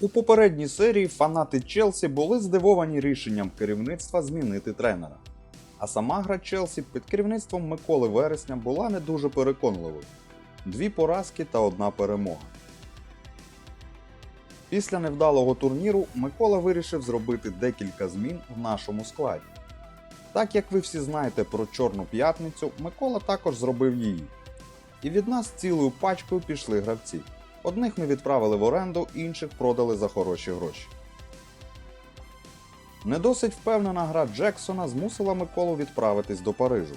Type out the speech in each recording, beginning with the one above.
У попередній серії фанати Челсі були здивовані рішенням керівництва змінити тренера. А сама гра Челсі під керівництвом Миколи Вересня була не дуже переконливою. Дві поразки та одна перемога. Після невдалого турніру Микола вирішив зробити декілька змін в нашому складі. Так як ви всі знаєте про Чорну п'ятницю, Микола також зробив її. І від нас цілою пачкою пішли гравці. Одних ми відправили в оренду, інших продали за хороші гроші. Не досить впевнена гра Джексона змусила Миколу відправитись до Парижу,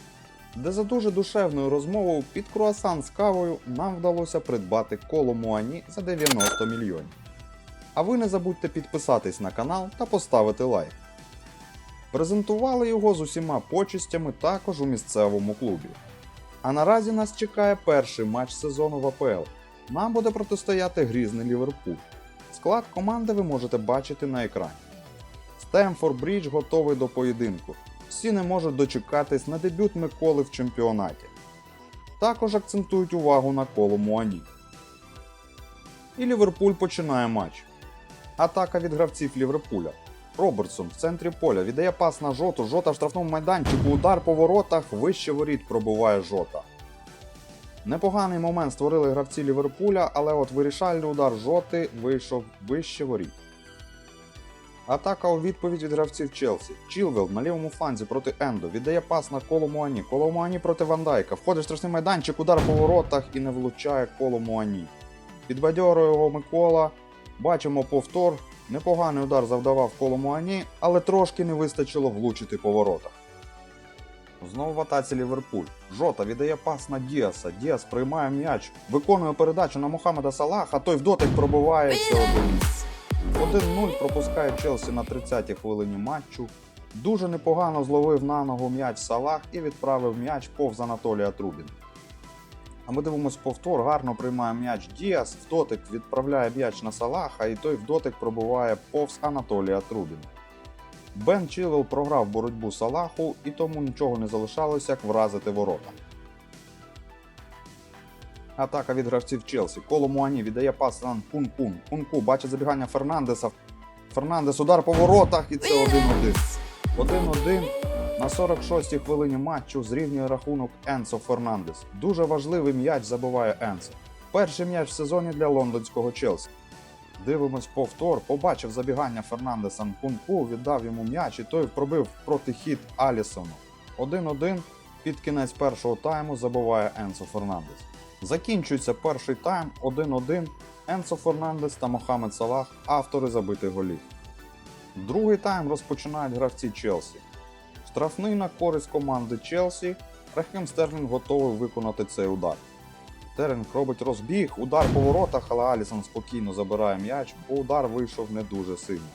де за дуже душевною розмовою під круасан з кавою нам вдалося придбати коло Муані за 90 мільйонів. А ви не забудьте підписатись на канал та поставити лайк. Презентували його з усіма почистями також у місцевому клубі. А наразі нас чекає перший матч сезону в АПЛ. Нам буде протистояти грізний Ліверпуль. Склад команди ви можете бачити на екрані. Стемфорд Брідж готовий до поєдинку. Всі не можуть дочекатись на дебют Миколи в чемпіонаті. Також акцентують увагу на коло Муані. І Ліверпуль починає матч. Атака від гравців Ліверпуля. Робертсон в центрі поля віддає пас на жоту, жота в штрафному майданчику, удар по воротах, вище воріт пробуває жота. Непоганий момент створили гравці Ліверпуля, але от вирішальний удар жоти вийшов вище воріт. Атака у відповідь від гравців Челсі. Чілвел на лівому фланзі проти Ендо віддає пас на коло Муані. Коло Муані проти Вандайка. Входить в страшний майданчик, удар по воротах і не влучає коло Муані. Підбадьорує його Микола. Бачимо повтор. Непоганий удар завдавав коло Муані, але трошки не вистачило влучити по воротах. Знову в атаці Ліверпуль. Жота віддає пас на Діаса. Діас приймає м'яч, виконує передачу на Мохамеда Салаха, той в дотик пробивається 1 1-0 пропускає Челсі на 30-й хвилині матчу. Дуже непогано зловив на ногу м'яч Салах і відправив м'яч повз Анатолія Трубіна. А ми дивимось повтор, гарно приймає м'яч Діас, в дотик відправляє м'яч на Салаха, і той в дотик пробиває повз Анатолія Трубіна. Бен Чілвел програв боротьбу Салаху, і тому нічого не залишалося, як вразити ворота. Атака від гравців Челсі. Коло Муані віддає пас на Кун-Кун. Кун-Ку бачить забігання Фернандеса. Фернандес удар по воротах і це 1-1. 1-1 на 46-й хвилині матчу зрівнює рахунок Енсо Фернандес. Дуже важливий м'яч забиває Енсо. Перший м'яч в сезоні для лондонського Челсі. Дивимось повтор, побачив забігання Фернандеса Нкунку, віддав йому м'яч і той пробив протихід Алісону. 1-1 під кінець першого тайму забиває Енсо Фернандес. Закінчується перший тайм 1-1. Енсо Фернандес та Мохамед Салах автори забитих голів. Другий тайм розпочинають гравці Челсі. Штрафний на користь команди Челсі. Рахим Стерлінг готовий виконати цей удар. Стерлінг робить розбіг, удар по воротах, але Алісон спокійно забирає м'яч, бо удар вийшов не дуже сильно.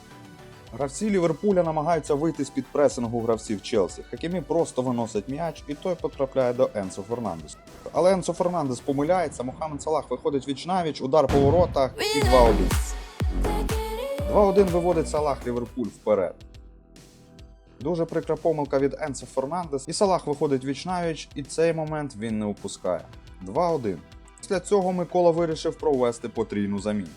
Гравці Ліверпуля намагаються вийти з-під пресингу гравців Челсі. Хакімі просто виносить м'яч і той потрапляє до Енсо Фернандесу. Але Енсо Фернандес помиляється, Мохамед Салах виходить віч навіч, удар по воротах і 2-1. 2-1 виводить Салах Ліверпуль вперед. Дуже прикра помилка від Енсо Фернандес, і Салах виходить віч навіч, і цей момент він не упускає. 2-1. Після цього Микола вирішив провести потрійну заміну.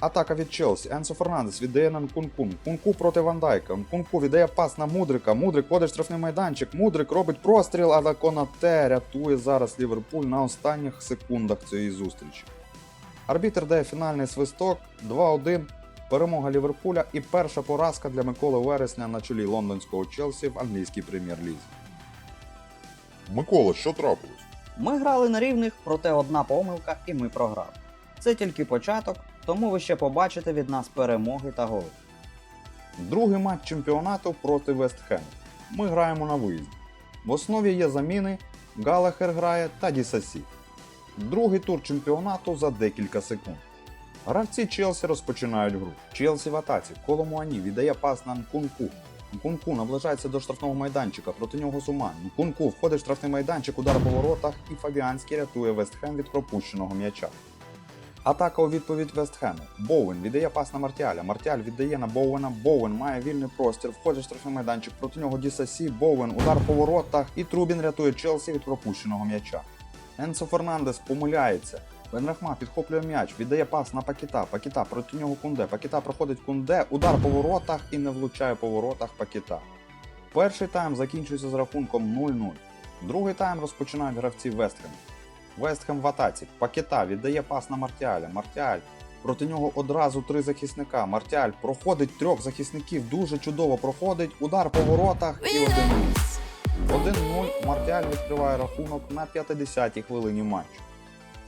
Атака від Челсі. Енсо Фернандес віддає на Нкунку. Нкунку проти Вандайка. Нкунку віддає пас на Мудрика. Мудрик ходить штрафний майданчик. Мудрик робить простріл, але Конате рятує зараз Ліверпуль на останніх секундах цієї зустрічі. Арбітр дає фінальний свисток 2-1. Перемога Ліверпуля і перша поразка для Миколи Вересня на чолі лондонського Челсі в англійській прем'єр-лізі. Микола, що трапилось? Ми грали на рівних, проте одна помилка і ми програли. Це тільки початок, тому ви ще побачите від нас перемоги та голи. Другий матч чемпіонату проти Вестхему. Ми граємо на виїзді. В основі є заміни, Галахер грає та Дісасі. Другий тур чемпіонату за декілька секунд. Гравці Челсі розпочинають гру. Челсі в атаці. Коло Муані віддає пас на Нкунку. Нкунку наближається до штрафного майданчика, проти нього Зума. Нкунку входить в штрафний майданчик, удар по воротах, і Фабіанський рятує Вестхем від пропущеного м'яча. Атака у відповідь Вестхему. Боуен віддає пас на Мартіаля. Мартіаль віддає на Боуена. Боуен має вільний простір, входить в штрафний майданчик. Проти нього Дісасі, Боуен, удар по воротах, і Трубін рятує Челсі від пропущеного м'яча. Енсо Фернандес помиляється. Бенрахма підхоплює м'яч, віддає пас на Пакіта. Пакіта проти нього кунде. Пакіта проходить кунде, удар по воротах і не влучає по воротах Пакіта. Перший тайм закінчується з рахунком 0-0. Другий тайм розпочинають гравці Вестхем. Вестхем в атаці. Пакіта віддає пас на Мартіаля. Мартіаль. Проти нього одразу три захисника. Мартіаль проходить трьох захисників, дуже чудово проходить. Удар по воротах і 1-0. 1-0 Мартіаль відкриває рахунок на 50-й хвилині матчу.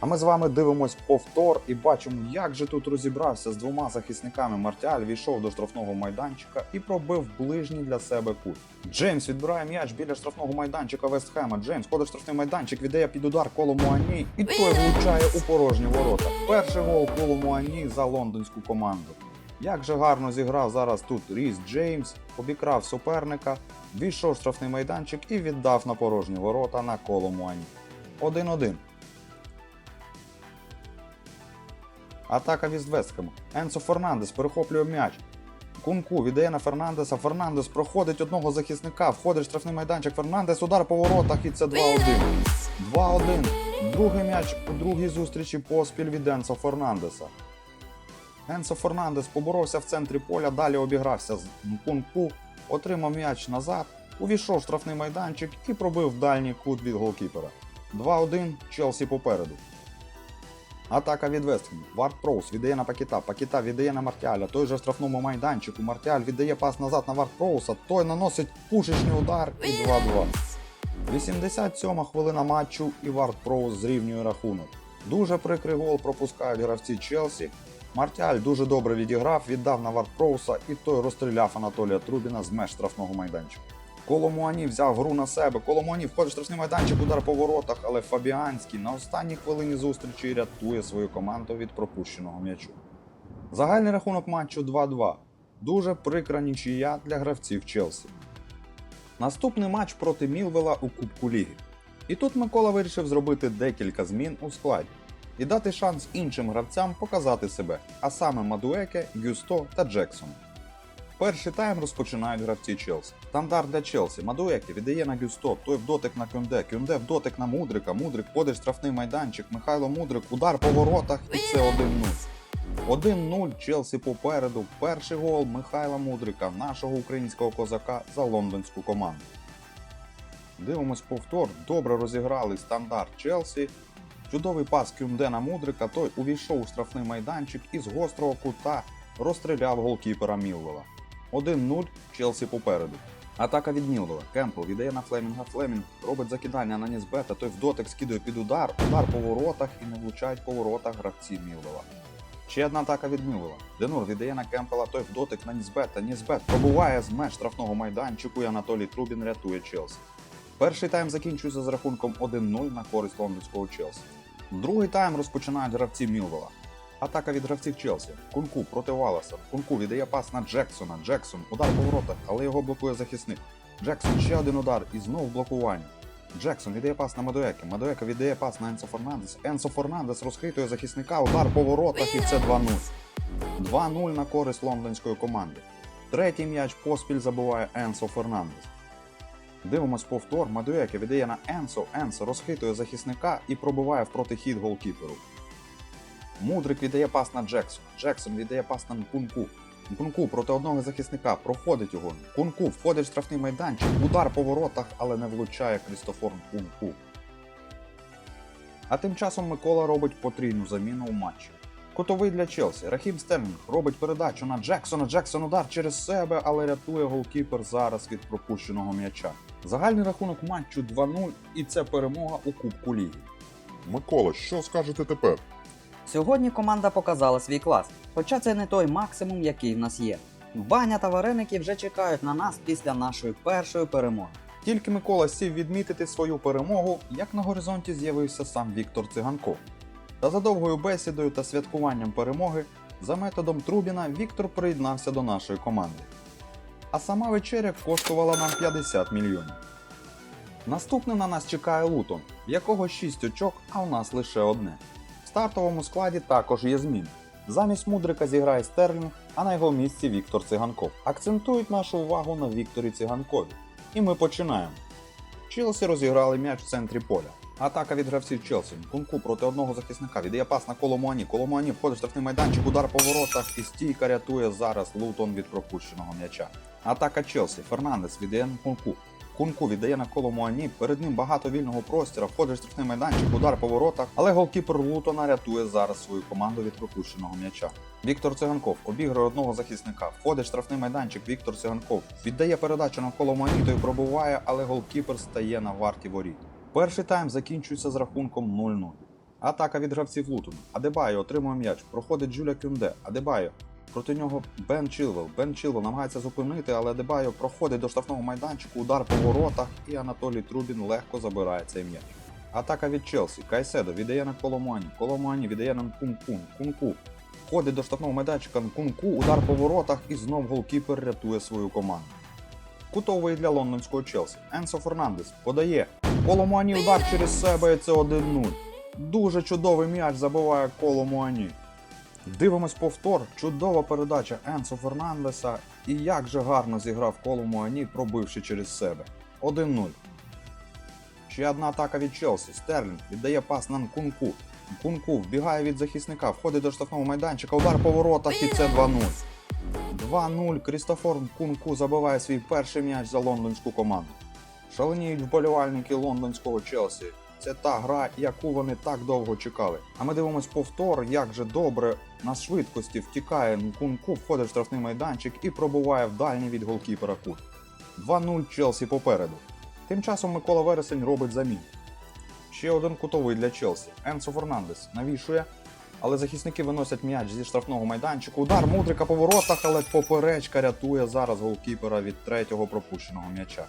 А ми з вами дивимось повтор і бачимо, як же тут розібрався з двома захисниками. Мартіаль війшов до штрафного майданчика і пробив ближній для себе кут. Джеймс відбирає м'яч біля штрафного майданчика Вестхема. Джеймс ходить в штрафний майданчик, віддає під удар коло Муані, і той влучає у порожні ворота. Перший гол коло Муані за лондонську команду. Як же гарно зіграв зараз тут Ріс Джеймс, обікрав суперника, війшов в штрафний майданчик і віддав на порожні ворота на коло Муані. 1-1. Атака від Вестхему. Енсо Фернандес перехоплює м'яч. Кунку віддає на Фернандеса. Фернандес проходить одного захисника, входить штрафний майданчик. Фернандес, удар по воротах і це 2-1. 2-1. Другий м'яч у другій зустрічі поспіль від Енсо Фернандеса. Енсо Фернандес поборовся в центрі поля, далі обігрався з Кунку, отримав м'яч назад, увійшов штрафний майданчик і пробив дальній кут від голкіпера. 2-1 Челсі попереду. Атака від Вестхему. Варт Проус віддає на Пакіта. Пакіта віддає на Мартіаля. Той же в штрафному майданчику. Мартіаль віддає пас назад на Варт Проуса. Той наносить пушечний удар і 2-2. 87 хвилина матчу і Варт Проус зрівнює рахунок. Дуже прикрий гол пропускають гравці Челсі. Мартіаль дуже добре відіграв, віддав на Варт Проуса і той розстріляв Анатолія Трубіна з меж штрафного майданчика. Коломуані взяв гру на себе. Коломуані входить в штрафний майданчик, удар по воротах, але Фабіанський на останній хвилині зустрічі рятує свою команду від пропущеного м'ячу. Загальний рахунок матчу 2-2. Дуже прикра нічия для гравців Челсі. Наступний матч проти Мілвела у Кубку Ліги. І тут Микола вирішив зробити декілька змін у складі і дати шанс іншим гравцям показати себе, а саме Мадуеке, Гюсто та Джексону. Перший тайм розпочинають гравці Челсі. Стандарт для Челсі. Мадуекі віддає на Гюсто, той в дотик на Кюнде, Кюнде в дотик на Мудрика, Мудрик ходить штрафний майданчик, Михайло Мудрик, удар по воротах і це 1-0. 1-0 Челсі попереду. Перший гол Михайла Мудрика, нашого українського козака за лондонську команду. Дивимось повтор. Добре розіграли стандарт Челсі. Чудовий пас Кюнде на Мудрика, той увійшов у штрафний майданчик і з гострого кута розстріляв голкіпера Мілвела. 1-0 Челсі попереду. Атака від Мілвела. Кемпл віддає на Флемінга. Флемінг робить закидання на Нізбета, той в дотик скидує під удар, удар по воротах і не влучають по воротах гравці Мілвела. Ще одна атака від Мілвела. Денур віддає на Кемпела, той в дотик на Нізбета. Нізбет пробуває з меж штрафного майданчику і Анатолій Трубін рятує Челсі. Перший тайм закінчується з рахунком 1-0 на користь лондонського Челсі. Другий тайм розпочинають гравці Мілвела. Атака від гравців Челсі. Кунку проти Валаса. Кунку віддає пас на Джексона. Джексон. Удар по воротах, але його блокує захисник. Джексон ще один удар і знов блокування. Джексон віддає пас на Мадуеке. Мадуека віддає пас на Енсо Фернандес. Енсо Фернандес розхитує захисника. Удар по воротах і це 2-0. 2-0 на користь лондонської команди. Третій м'яч поспіль забуває Енсо Фернандес. Дивимось повтор. Мадуеке віддає на Енсо. Енсо розхитує захисника і пробиває в протихід голкіперу. Мудрик віддає пас на Джексона. Джексон віддає пас на Кунку. Кунку проти одного захисника проходить його. Кунку входить в штрафний майданчик, удар по воротах, але не влучає Крістофор Кунку. А тим часом Микола робить потрійну заміну у матчі. Котовий для Челсі. Рахім Стерлінг робить передачу на Джексона. Джексон удар через себе, але рятує голкіпер зараз від пропущеного м'яча. Загальний рахунок матчу 2-0 і це перемога у Кубку Ліги. Микола, що скажете тепер? Сьогодні команда показала свій клас, хоча це не той максимум, який в нас є. Баня та вареники вже чекають на нас після нашої першої перемоги. Тільки Микола сів відмітити свою перемогу, як на горизонті з'явився сам Віктор Циганков. Та за довгою бесідою та святкуванням перемоги, за методом Трубіна, Віктор приєднався до нашої команди. А сама вечеря коштувала нам 50 мільйонів. Наступним на нас чекає Лутон, в якого 6 очок, а у нас лише одне. Стартовому складі також є зміни. Замість Мудрика зіграє Стерлінг, а на його місці Віктор Циганков. Акцентують нашу увагу на Вікторі Циганкові. І ми починаємо. Челсі розіграли м'яч в центрі поля. Атака від гравців Челсі. Кунку проти одного захисника. Віддає пас на коло Муані. Коло Муані входить в штрафний майданчик, удар по воротах і стійка рятує зараз Лутон від пропущеного м'яча. Атака Челсі. Фернандес віддає на Кунку. Кунку віддає на коло Муані. Перед ним багато вільного простіру, входить штрафний майданчик, удар по воротах, але голкіпер Лутона рятує зараз свою команду від пропущеного м'яча. Віктор Циганков обігрує одного захисника. Входить штрафний майданчик Віктор Циганков. Віддає передачу навколо Маніту і пробуває, але голкіпер стає на варті воріт. Перший тайм закінчується з рахунком 0-0. Атака від гравців Лутона. Адебайо отримує м'яч. Проходить Джуля Кюнде. Адебайо. Проти нього Бен Чилвел. Бен Чилвел намагається зупинити, але Адебайо проходить до штрафного майданчику, удар по воротах, і Анатолій Трубін легко забирає цей м'яч. Атака від Челсі. Кайседо віддає на Коломуані. Коломуані віддає на Кункун. Кунку. Входить до штрафного майданчика Кунку, удар по воротах і знов голкіпер рятує свою команду. Кутовий для лондонського Челсі. Енсо Фернандес подає. Коломуані удар через себе і це 1-0. Дуже чудовий м'яч забиває Коломуані. Дивимось повтор. Чудова передача Енсо Фернандеса. І як же гарно зіграв Коломуані, пробивши через себе. 1-0. Ще одна атака від Челсі. Стерлінг віддає пас на Нкунку. Нкунку вбігає від захисника, входить до штрафного майданчика, удар по воротах і це 2-0. 2-0. Крістофор Нкунку забиває свій перший м'яч за лондонську команду. Шаленіють вболівальники лондонського Челсі. Це та гра, яку вони так довго чекали. А ми дивимось повтор, як же добре на швидкості втікає Нкунку, входить в штрафний майданчик і пробуває в дальній від голкіпера кут. 2-0 Челсі попереду. Тим часом Микола Вересень робить замін. Ще один кутовий для Челсі. Енсо Фернандес навішує, але захисники виносять м'яч зі штрафного майданчику. Удар мудрика по воротах, але поперечка рятує зараз голкіпера від третього пропущеного м'яча.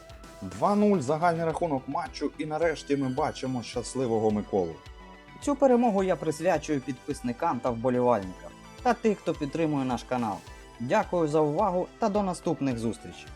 2-0 загальний рахунок матчу, і нарешті ми бачимо щасливого Миколу. Цю перемогу я присвячую підписникам та вболівальникам та тих, хто підтримує наш канал. Дякую за увагу та до наступних зустрічей.